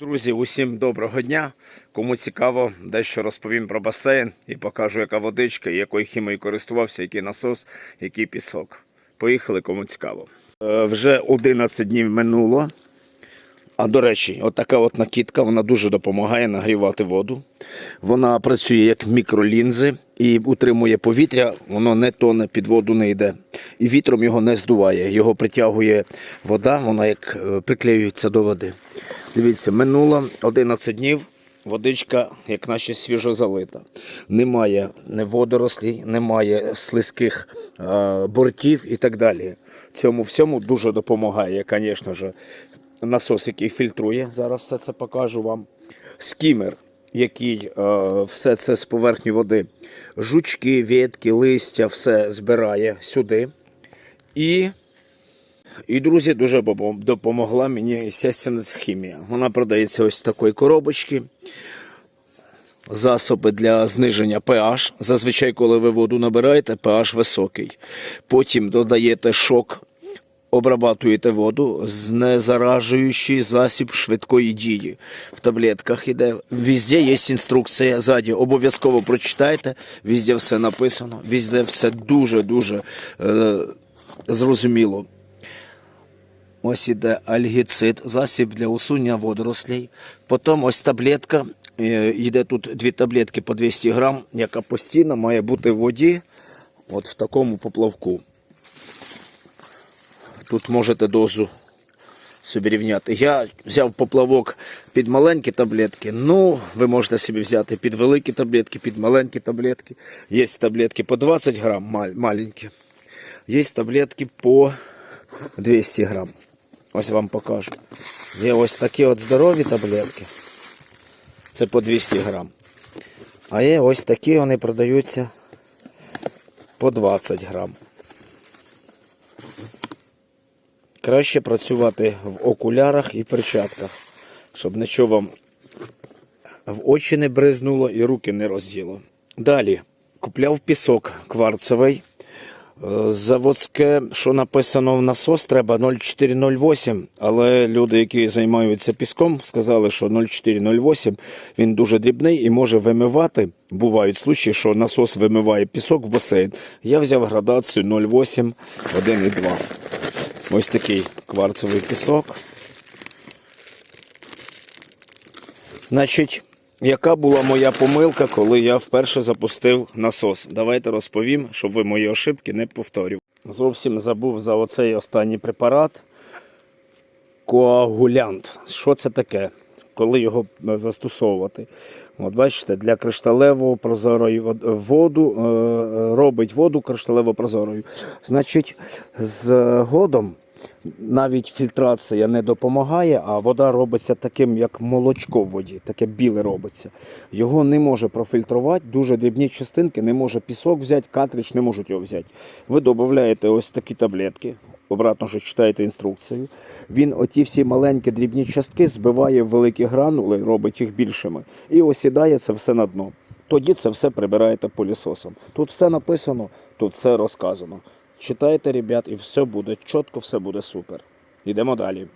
Друзі, усім доброго дня. Кому цікаво, дещо розповім про басейн і покажу, яка водичка, якою хімією користувався, який насос, який пісок. Поїхали, кому цікаво. Е, вже 11 днів минуло. А до речі, от така от накидка, вона дуже допомагає нагрівати воду. Вона працює як мікролінзи і утримує повітря, воно не тоне під воду не йде. І вітром його не здуває. Його притягує вода, вона як е, приклеюється до води. Дивіться, минуло 11 днів. Водичка, як наче свіжо залита. Немає не водорослій, немає слизьких е, бортів і так далі. Цьому всьому дуже допомагає, звісно ж, насос, який фільтрує. Зараз все це покажу вам. Скімер, який е, все це з поверхні води. Жучки, ветки, листя, все збирає сюди. І і, друзі, дуже допомогла мені хімія. Вона продається ось такої коробочки. Засоби для зниження pH. Зазвичай, коли ви воду набираєте, pH високий. Потім додаєте шок, обрабатуєте воду, знезаражуючий засіб швидкої дії. В таблетках іде. Везде є інструкція ззаді. Обов'язково прочитайте. Везде все написано. Везде все дуже-дуже е, зрозуміло. Ось іде альгіцид, засіб для усунення водорослей. Потім ось таблетка. е, Йде тут дві таблетки по 200 грам, яка постійно має бути в воді, от в такому поплавку. Тут можете дозу собі рівняти. Я взяв поплавок під маленькі таблетки. Ну, ви можете собі взяти під великі таблетки, під маленькі таблетки. Є таблетки по 20 грам, маленькі. Є таблетки по 200 грам. Ось вам покажу. Є ось такі от здорові таблетки. Це по 200 грам. А є ось такі, вони продаються по 20 грам. Краще працювати в окулярах і перчатках, щоб нічого вам в очі не бризнуло і руки не розділо. Далі купляв пісок кварцевий. Заводське, що написано в насос, треба 0,408, але люди, які займаються піском, сказали, що 0,408 він дуже дрібний і може вимивати. Бувають случаї, що насос вимиває пісок в басейн. Я взяв градацію 0,8, 1,2. Ось такий кварцевий пісок. Значить, яка була моя помилка, коли я вперше запустив насос? Давайте розповім, щоб ви мої ошибки не повторювали. Зовсім забув за оцей останній препарат. Коагулянт. Що це таке? Коли його е, застосовувати? От бачите, для кришталево прозорої воду е, е, робить воду кришталево прозорою. Значить, з годом навіть фільтрація не допомагає, а вода робиться таким, як молочко в воді, таке біле робиться. Його не може профільтрувати, дуже дрібні частинки, не може пісок взяти, картридж не можуть його взяти. Ви додаєте ось такі таблетки. Обратно ж читаєте інструкцію. Він оті всі маленькі дрібні частки збиває в великі гранули, робить їх більшими, і осідає це все на дно. Тоді це все прибираєте пилісосом. Тут все написано, тут все розказано. Читайте, ребят, і все буде чітко, все буде супер. Йдемо далі.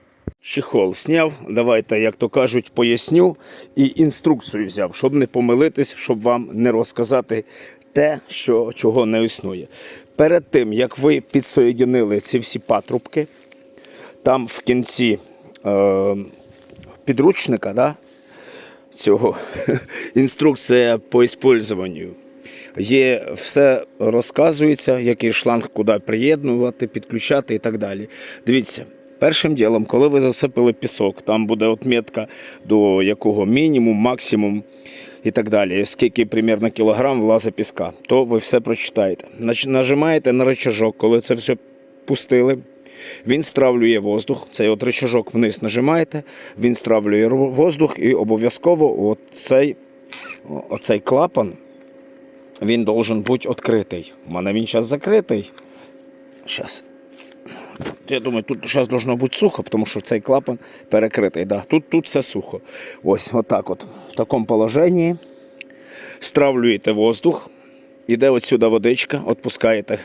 Чехол зняв, давайте, як то кажуть, поясню і інструкцію взяв, щоб не помилитись, щоб вам не розказати те, що, чого не існує. Перед тим, як ви підсоєдинили ці всі патрубки, там в кінці е, підручника, да, цього інструкція по іспользуванню. Є все розказується, який шланг куди приєднувати, підключати і так далі. Дивіться, першим ділом, коли ви засипали пісок, там буде отметка до якого мінімум, максимум і так далі. Скільки примерно кілограм влазить піска, то ви все прочитаєте. Нажимаєте на рычажок, коли це все пустили. Він стравлює воздух. Цей от рычажок вниз нажимаєте, він стравлює воздух і обов'язково оцей, оцей клапан він должен бути відкритий. У мене він зараз закритий. Зараз. Я думаю, тут зараз должно бути сухо, тому що цей клапан перекритий. Да. Тут, тут все сухо. Ось отак от. В такому положенні стравлюєте воздух, іде от сюди водичка, відпускаєте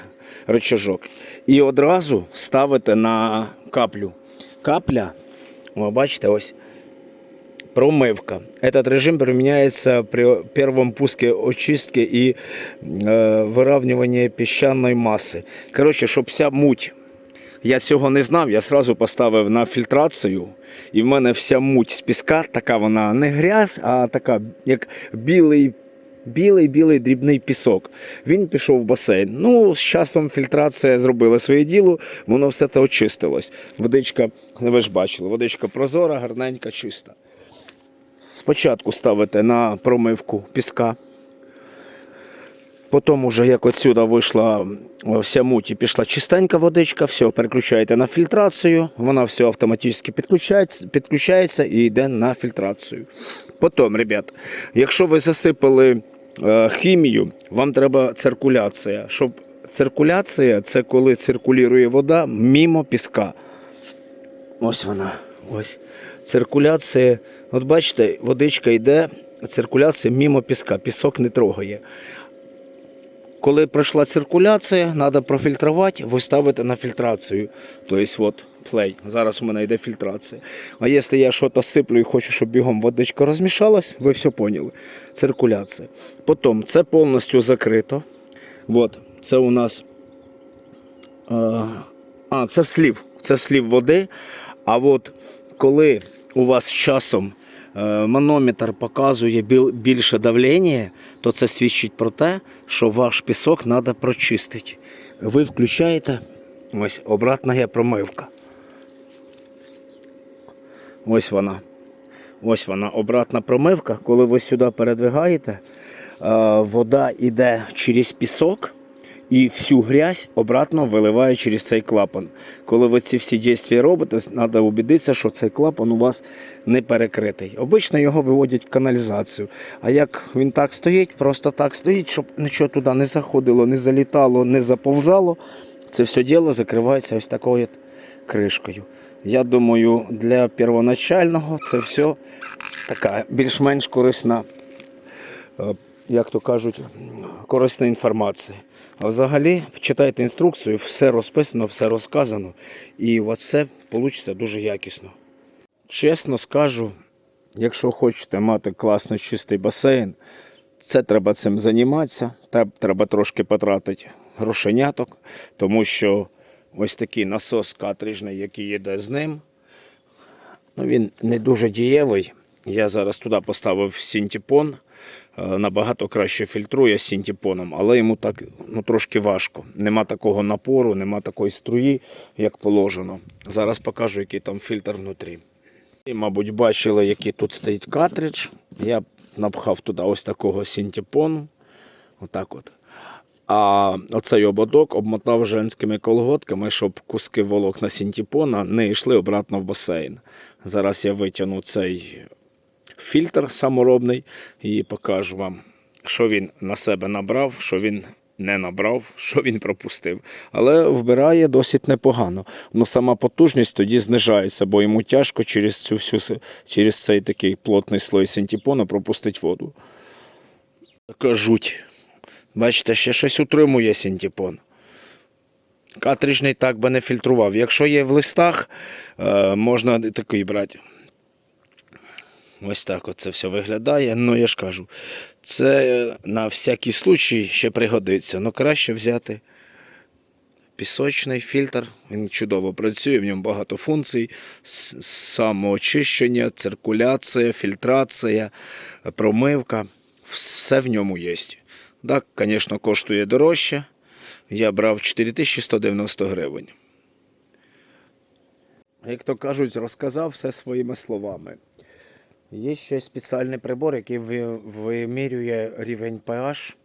рычажок. І одразу ставите на каплю. Капля, ви бачите, ось Промывка. Этот режим применяется при первом пуске очистки и э, выравнивании песчаной массы. Короче, щоб вся муть. Я цього не знав, я сразу поставив на фільтрацію, і в мене вся муть з піска, така вона не грязь, а така, як білий, білий, білий дрібний пісок. Він пішов в басейн. Ну, з часом фільтрація зробила своє діло, воно все це очистилось. Водичка, ви ж бачили, водичка прозора, гарненька, чиста. Спочатку ставите на промивку піска. Потім уже як отсюда вийшла вся муть і пішла чистенька водичка, все, переключаєте на фільтрацію, вона все автоматично підключається, підключається і йде на фільтрацію. Потім, ребят, якщо ви засипали е, хімію, вам треба циркуляція. Щоб циркуляція це коли циркулює вода мімо піска. Ось вона. Ось. Циркуляція. От бачите, водичка йде, циркуляція мімо піска. Пісок не трогає. Коли пройшла циркуляція, треба профільтрувати, ви ставите на фільтрацію. Тобто, от, плей. Зараз у мене йде фільтрація. А якщо я щось сиплю і хочу, щоб бігом водичка розмішалась, ви все поняли. Циркуляція. Потім це повністю закрито. От, це у нас. е, А, це слів. Це слів води. А от коли у вас часом е, манометр показує більше давлення, то це свідчить про те, що ваш пісок треба прочистити. Ви включаєте ось обратна промивка. Ось вона. Ось вона, обратна промивка. Коли ви сюди передвигаєте, е, вода йде через пісок і всю грязь обратно виливає через цей клапан. Коли ви ці всі дії робите, треба убедитися, що цей клапан у вас не перекритий. Обично його виводять в каналізацію. А як він так стоїть, просто так стоїть, щоб нічого туди не заходило, не залітало, не заповзало, це все діло закривається ось такою кришкою. Я думаю, для первоначального це все така більш-менш корисна е, як то кажуть, корисна інформація. Взагалі, читайте інструкцію, все розписано, все розказано, і у вас все вийде дуже якісно. Чесно скажу, якщо хочете мати класний чистий басейн, це треба цим займатися, треба трошки потратити грошеняток, тому що ось такий насос катрижний, який йде з ним, Ну, він не дуже дієвий. Я зараз туди поставив синтепон. Е, Набагато краще фільтрує з синтепоном, але йому так ну, трошки важко. Нема такого напору, нема такої струї, як положено. Зараз покажу, який там фільтр внутрі. І, мабуть, бачили, який тут стоїть картридж. Я напхав туди ось такого синтепону. Отак от. А оцей ободок обмотав женськими колготками, щоб куски волокна синтепона не йшли обратно в басейн. Зараз я витягну цей фільтр саморобний і покажу вам, що він на себе набрав, що він не набрав, що він пропустив. Але вбирає досить непогано. Ну сама потужність тоді знижається, бо йому тяжко через, цю всю, через цей такий плотний слой синтепона пропустити воду. Така жуть. Бачите, ще щось утримує синтепон. Катрижний так би не фільтрував. Якщо є в листах, е, можна такий брати. Ось так от це все виглядає. Ну, я ж кажу, це на всякий случай ще пригодиться. Ну, краще взяти пісочний фільтр. Він чудово працює, в ньому багато функцій: самоочищення, циркуляція, фільтрація, промивка. Все в ньому є. Так, звісно, коштує дорожче. Я брав 4190 гривень. Як то кажуть, розказав все своїми словами. Є ще спеціальний прибор, який вимірює рівень pH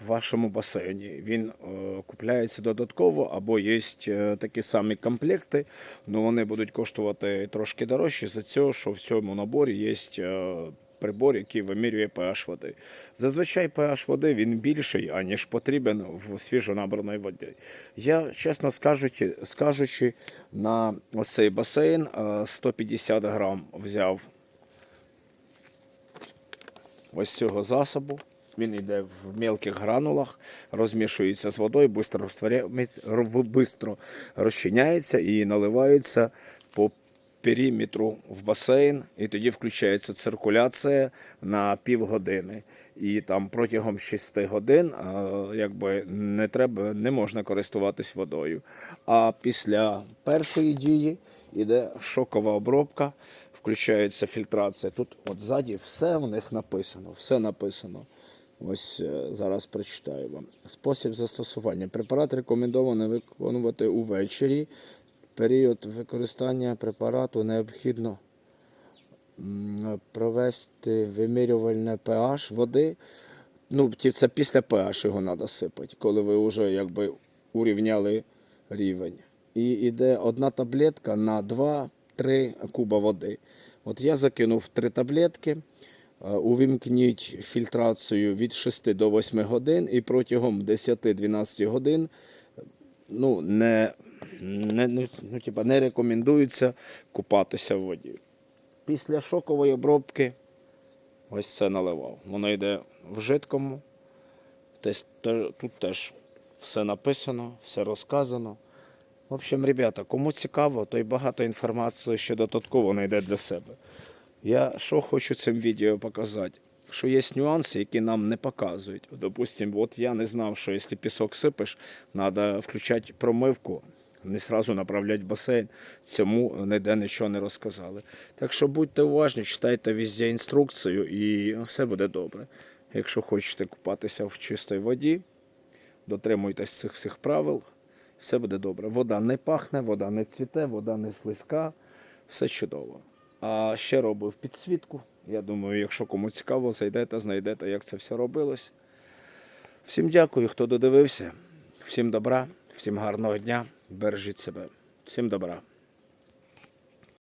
в вашому басейні. Він е, купляється додатково, або є е, такі самі комплекти, але вони будуть коштувати трошки дорожче за цього, що в цьому наборі є е, прибор, який вимірює pH води. Зазвичай pH води він більший, аніж потрібен в свіжонабраної воді. Я, чесно скажучи, скажучи на цей басейн е, 150 грам взяв ось цього засобу. Він йде в мелких гранулах, розмішується з водою, швидко розчиняється і наливається по периметру в басейн, і тоді включається циркуляція на півгодини. І там протягом 6 годин якби не треба, не можна користуватись водою. А після першої дії йде шокова обробка, включається фільтрація. Тут от ззаді все в них написано, все написано. Ось е, зараз прочитаю вам. Спосіб застосування. Препарат рекомендовано виконувати увечері. Період використання препарату необхідно провести вимірювальне pH води. Ну, це після pH його треба сипати, коли ви вже якби урівняли рівень. І йде одна таблетка на 2-3 куба води. От я закинув 3 таблетки. Е, Увімкніть фільтрацію від 6 до 8 годин і протягом 10-12 годин ну, не, не, не, ну, типа, не рекомендується купатися в воді. Після шокової обробки ось це наливав. Воно йде в жидкому. Тут теж все написано, все розказано. В общем, ребята, кому цікаво, то й багато інформації ще додатково знайде для себе. Я що хочу цим відео показати? Що є нюанси, які нам не показують. Допустим, от я не знав, що якщо пісок сипеш, треба включати промивку, не сразу направляти в басейн. Цьому ніде нічого не розказали. Так що будьте уважні, читайте везде інструкцію і все буде добре. Якщо хочете купатися в чистій воді, дотримуйтесь цих всіх правил, все буде добре. Вода не пахне, вода не цвіте, вода не слизька, все чудово. А ще робив підсвітку. Я думаю, якщо кому цікаво, зайдете, знайдете, як це все робилось. Всім дякую, хто додивився. Всім добра, всім гарного дня, бережіть себе. Всім добра.